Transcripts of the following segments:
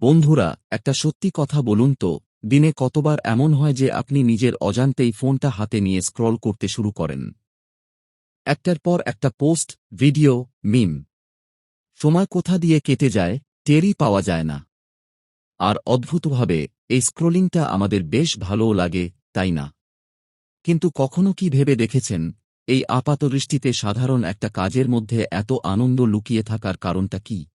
বন্ধুরা, একটা সত্যি কথা বলুন তো, দিনে কতবার এমন হয় যে আপনি নিজের অজান্তেই ফোনটা হাতে নিয়ে স্ক্রল করতে শুরু করেন? একটার পর একটা পোস্ট, ভিডিও, মিম। সময় কোথা দিয়ে কেটে যায়, টেরই পাওয়া যায় না। আর অদ্ভুতভাবে, এই স্ক্রোলিংটা আমাদের বেশ ভালোও লাগে, তাই না? কিন্তু কখনো কি ভেবে দেখেছেন, এই আপাতদৃষ্টিতে সাধারণ একটা কাজের মধ্যে এত আনন্দ লুকিয়ে থাকার কারণটা কি?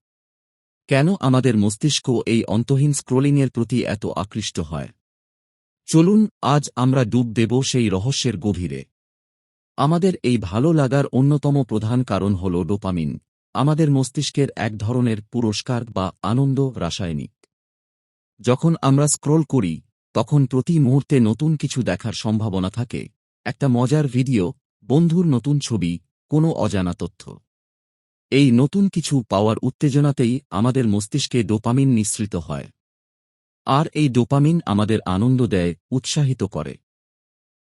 কেন আমাদের মস্তিষ্ক এই অন্তহীন স্ক্রোলিংয়ের প্রতি এত আকৃষ্ট হয়? চলুন, আজ আমরা ডুব দেব সেই রহস্যের গভীরে। আমাদের এই ভালো লাগার অন্যতম প্রধান কারণ হল ডোপামিন, আমাদের মস্তিষ্কের এক ধরনের পুরস্কার বা আনন্দ রাসায়নিক। যখন আমরা স্ক্রোল করি, তখন প্রতি মুহূর্তে নতুন কিছু দেখার সম্ভাবনা থাকে, একটা মজার ভিডিও, বন্ধুর নতুন ছবি, কোনো অজানা তথ্য। এই নতুন কিছু পাওয়ার উত্তেজনাতেই আমাদের মস্তিষ্কে ডোপামিন নিঃসৃত হয়। আর এই ডোপামিন আমাদের আনন্দ দেয়, উৎসাহিত করে।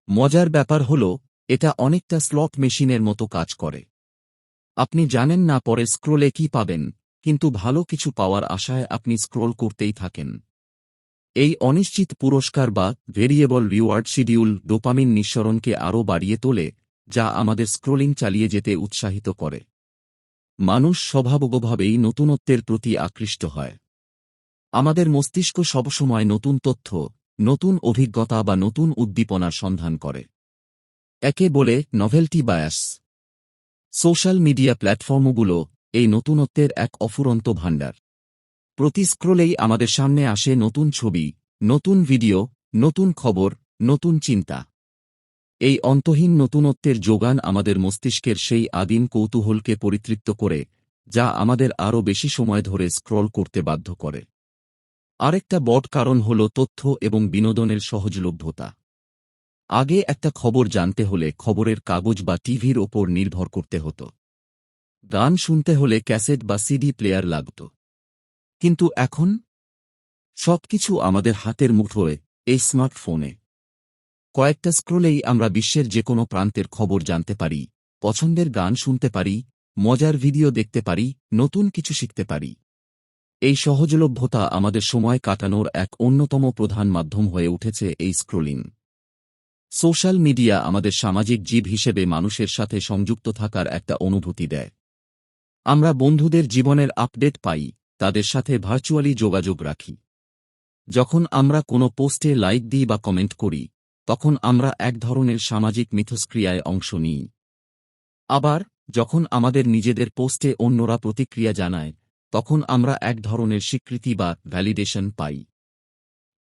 মজার ব্যাপার হল, এটা অনেকটা স্লট মেশিনের মতো কাজ করে। আপনি জানেন না পরে স্ক্রোলে কি পাবেন, কিন্তু ভালো কিছু পাওয়ার আশায় আপনি স্ক্রোল করতেই থাকেন। এই অনিশ্চিত পুরস্কার বা ভেরিয়েবল রিওয়ার্ড শিডিউল ডোপামিন নিঃসরণকে আরও বাড়িয়ে তোলে, যা আমাদের স্ক্রোলিং চালিয়ে যেতে উৎসাহিত করে। মানুষ স্বভাবগভাবেই নতুনত্বের প্রতি আকৃষ্ট হয়। আমাদের মস্তিষ্ক সবসময় নতুন তথ্য, নতুন অভিজ্ঞতা বা নতুন উদ্দীপনার সন্ধান করে। একে বলে নভেলটি বায়াস সোশ্যাল মিডিয়া প্ল্যাটফর্মগুলো এই নতুনত্বের এক অফুরন্ত ভাণ্ডার। প্রতি স্ক্রোলেই আমাদের সামনে আসে নতুন ছবি, নতুন ভিডিও নতুন খবর, নতুন চিন্তা। এই অন্তহীন নতুনত্বের যোগান আমাদের মস্তিষ্কের সেই আদিম কৌতূহলকে পরিতৃপ্ত করে, যা আমাদের আরও বেশি সময় ধরে স্ক্রল করতে বাধ্য করে। আরেকটা বট কারণ হল তথ্য এবং বিনোদনের সহজলভ্যতা। আগে একটা খবর জানতে হলে খবরের কাগজ বা টিভির ওপর নির্ভর করতে হতো। গান শুনতে হলে ক্যাসেট বা সিডি প্লেয়ার লাগত। কিন্তু এখন? সবকিছু আমাদের হাতের মুঠোয়, এই স্মার্টফোনে। কয়েকটা স্ক্রোলেই আমরা বিশ্বের যে কোনো প্রান্তের খবর জানতে পারি, পছন্দের গান শুনতে পারি, মজার ভিডিও দেখতে পারি, নতুন কিছু শিখতে পারি। এই সহজলভ্যতা আমাদের সময় কাটানোর এক অন্যতম প্রধান মাধ্যম হয়ে উঠেছে এই স্ক্রোলিং। সোশ্যাল মিডিয়া আমাদের সামাজিক জীব হিসেবে মানুষের সাথে সংযুক্ত থাকার একটা অনুভূতি দেয়। আমরা বন্ধুদের জীবনের আপডেট পাই, তাদের সাথে ভার্চুয়ালি যোগাযোগ রাখি। যখন আমরা কোনো পোস্টে লাইক দিই বা কমেন্ট করি তখন আমরা এক ধরনের সামাজিক মিথস্ক্রিয়ায় অংশ নিই। আবার, যখন আমাদের নিজেদের পোস্টে অন্যরা প্রতিক্রিয়া জানায়, তখন আমরা এক ধরনের স্বীকৃতি বা ভ্যালিডেশন পাই।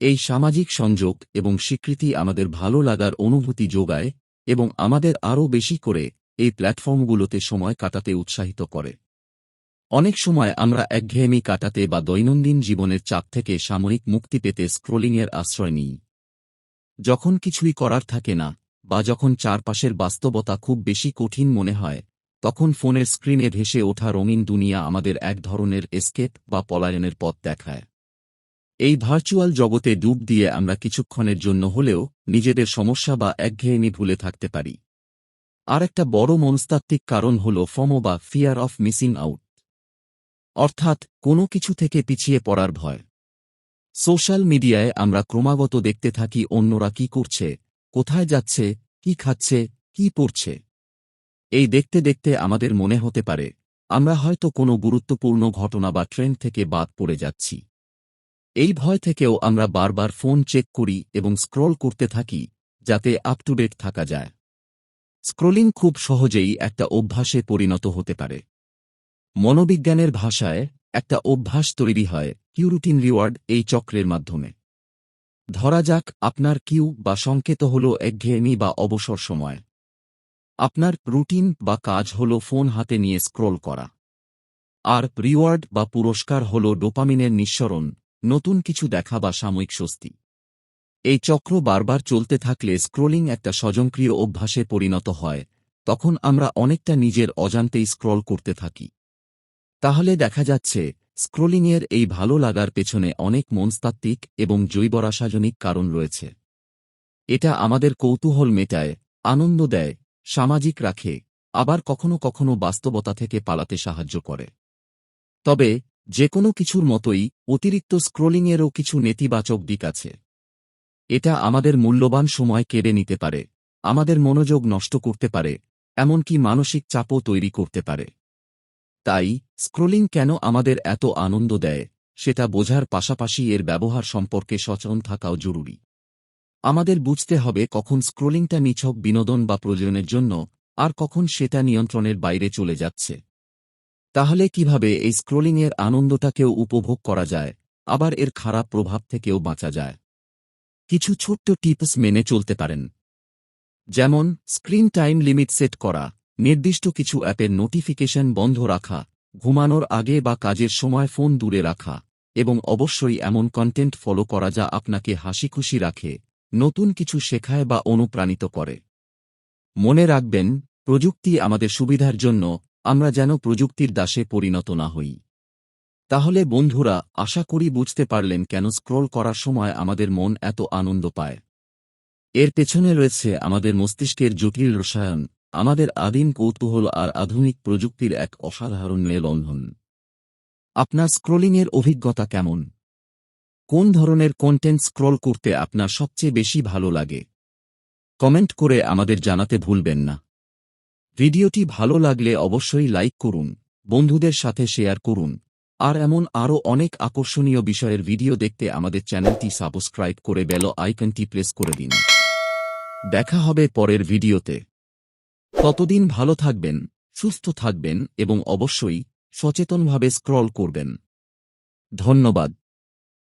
এই সামাজিক সংযোগ এবং স্বীকৃতি আমাদের ভালো লাগার অনুভূতি যোগায় এবং আমাদের আরও বেশি করে এই প্ল্যাটফর্মগুলোতে সময় কাটাতে উৎসাহিত করে। অনেক সময় আমরা একঘেয়েমি কাটাতে বা দৈনন্দিন জীবনের চাপ থেকে সাময়িক মুক্তি পেতে স্ক্রোলিংয়ের আশ্রয় নিই। যখন কিছুই করার থাকে না, বা যখন চারপাশের বাস্তবতা খুব বেশি কঠিন মনে হয়, তখন ফোনের স্ক্রিনে ভেসে ওঠা রঙিন দুনিয়া আমাদের এক ধরনের এসকেপ বা পলায়নের পথ দেখায়। এই ভার্চুয়াল জগতে ডুব দিয়ে আমরা কিছুক্ষণের জন্য হলেও নিজেদের সমস্যা বা একঘেয়েমি ভুলে থাকতে পারি। আর একটা বড় মনস্তাত্ত্বিক কারণ হল ফমো বা ফিয়ার অফ মিসিং আউট। অর্থাৎ কোনো কিছু থেকে পিছিয়ে পড়ার ভয়। সোশ্যাল মিডিয়ায় আমরা ক্রমাগত দেখতে থাকি অন্যরা কি করছে, কোথায় যাচ্ছে, কি খাচ্ছে, কি পড়ছে। এই দেখতে দেখতে আমাদের মনে হতে পারে, আমরা হয়তো কোনো গুরুত্বপূর্ণ ঘটনা বা ট্রেন্ড থেকে বাদ পড়ে যাচ্ছি। এই ভয় থেকেও আমরা বারবার ফোন চেক করি এবং স্ক্রল করতে থাকি, যাতে আপ টু ডেট থাকা যায়। স্ক্রোলিং খুব সহজেই একটা অভ্যাসে পরিণত হতে পারে। মনোবিজ্ঞানের ভাষায় একটা অভ্যাস তৈরি হয় কিউ রুটিন রিওয়ার্ড এই চক্রের মাধ্যমে। ধরা যাক, আপনার কিউ বা সংকেত হল একঘেয়েমি বা অবসর সময়। আপনার রুটিন বা কাজ হল ফোন হাতে নিয়ে স্ক্রোল করা। আর রিওয়ার্ড বা পুরস্কার হল ডোপামিনের নিঃসরণ, নতুন কিছু দেখা বা সাময়িক স্বস্তি। এই চক্র বারবার চলতে থাকলে স্ক্রোলিং একটা স্বজনক্রিয় অভ্যাসে পরিণত হয়, তখন আমরা অনেকটা নিজের অজান্তেই স্ক্রল করতে থাকি। তাহলে দেখা যাচ্ছে স্ক্রোলিংয়ের এই ভালো লাগার পেছনে অনেক মনস্তাত্ত্বিক এবং জৈবরাসায়নিক কারণ রয়েছে। এটা আমাদের কৌতূহল মেটায়, আনন্দ দেয়, সামাজিক রাখে, আবার কখনো কখনো বাস্তবতা থেকে পালাতে সাহায্য করে। তবে যে কোনো কিছুর মতোই অতিরিক্ত স্ক্রোলিংয়েরও কিছু নেতিবাচক দিক আছে। এটা আমাদের মূল্যবান সময় কেড়ে নিতে পারে, আমাদের মনোযোগ নষ্ট করতে পারে, এমনকি মানসিক চাপও তৈরি করতে পারে। তাই, স্ক্রোলিং কেন আমাদের এত আনন্দ দেয়, সেটা বোঝার পাশাপাশি এর ব্যবহার সম্পর্কে সচেতন থাকাও জরুরি। আমাদের বুঝতে হবে কখন স্ক্রোলিংটা নিছক বিনোদন বা প্রয়োজনের জন্য, আর কখন সেটা নিয়ন্ত্রণের বাইরে চলে যাচ্ছে। তাহলে কীভাবে এই স্ক্রোলিংয়ের আনন্দটাকেও উপভোগ করা যায়, আবার এর খারাপ প্রভাব থেকেও বাঁচা যায়? কিছু ছোট্ট টিপস মেনে চলতে পারেন। যেমন, স্ক্রিন টাইম লিমিট সেট করা। নির্দিষ্ট কিছু অ্যাপের নোটিফিকেশন বন্ধ রাখা, ঘুমানোর আগে বা কাজের সময় ফোন দূরে রাখা, এবং অবশ্যই এমন কন্টেন্ট ফলো করা যা আপনাকে হাসিখুশি রাখে, নতুন কিছু শেখায় বা অনুপ্রাণিত করে। মনে রাখবেন, প্রযুক্তি আমাদের সুবিধার জন্য, আমরা যেন প্রযুক্তির দাসে পরিণত না হই। তাহলে বন্ধুরা, আশা করি বুঝতে পারলেন কেন স্ক্রোল করার সময় আমাদের মন এত আনন্দ পায়। এর পেছনে রয়েছে আমাদের মস্তিষ্কের জটিল রসায়ন আমাদের আদিম কৌতূহল আর আধুনিক প্রযুক্তির এক অসাধারণ মেলবন্ধন। আপনার স্ক্রোলিংয়ের অভিজ্ঞতা কেমন? কোন ধরনের কন্টেন্ট স্ক্রল করতে আপনার সবচেয়ে বেশি ভালো লাগে? কমেন্ট করে আমাদের জানাতে ভুলবেন না। ভিডিওটি ভালো লাগলে অবশ্যই লাইক করুন, বন্ধুদের সাথে শেয়ার করুন, আর এমন আরও অনেক আকর্ষণীয় বিষয়ের ভিডিও দেখতে আমাদের চ্যানেলটি সাবস্ক্রাইব করে বেল আইকনটি প্রেস করে দিন। দেখা হবে পরের ভিডিওতে ততদিন ভালো থাকবেন সুস্থ থাকবেন এবং অবশ্যই সচেতনভাবে স্ক্রল করবেন। ধন্যবাদ।